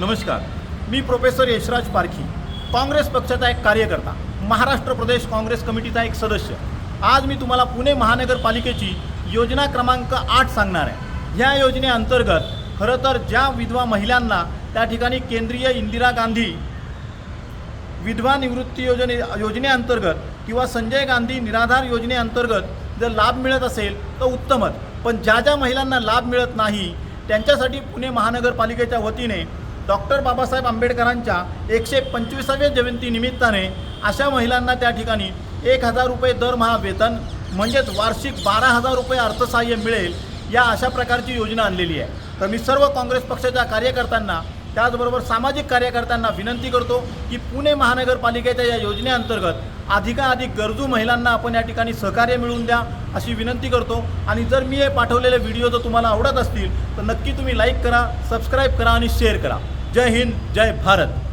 नमस्कार. मी प्रोफेसर यशराज पारखी काँग्रेस पक्षाचा एक कार्यकर्ता महाराष्ट्र प्रदेश काँग्रेस कमिटीचा एक सदस्य. आज मी तुम्हाला पुणे महानगरपालिकेची योजना क्रमांक आठ सांगणार आहे. ह्या योजनेअंतर्गत खरं तर ज्या विधवा महिलांना त्या ठिकाणी केंद्रीय इंदिरा गांधी विधवा निवृत्ती योजने योजनेअंतर्गत किंवा संजय गांधी निराधार योजनेअंतर्गत जर लाभ मिळत असेल तर उत्तमच. पण ज्या ज्या महिलांना लाभ मिळत नाही त्यांच्यासाठी पुणे महानगरपालिकेच्या वतीने डॉक्टर बाबासाहेब आंबेडकरांच्या एकशे पंचवीसाव्या जयंतीनिमित्ताने अशा महिलांना त्या ठिकाणी एक हजार रुपये दरमहा वेतन म्हणजेच वार्षिक बारा हजार रुपये अर्थसहाय्य मिळेल या अशा प्रकारची योजना आणलेली आहे. तर मी सर्व काँग्रेस पक्षाच्या कार्यकर्त्यांना त्याचबरोबर सामाजिक कार्यकर्त्यांना विनंती करतो की पुणे महानगरपालिकेच्या या योजनेअंतर्गत अधिकाधिक गरजू महिलांना आपण या ठिकाणी सहकार्य मिळवून द्या अशी विनंती करतो. आणि जर मी हे पाठवलेले व्हिडिओ जर तुम्हाला आवडत असतील तर नक्की तुम्ही लाईक करा सबस्क्राईब करा आणि शेअर करा. जय हिंद जय भारत।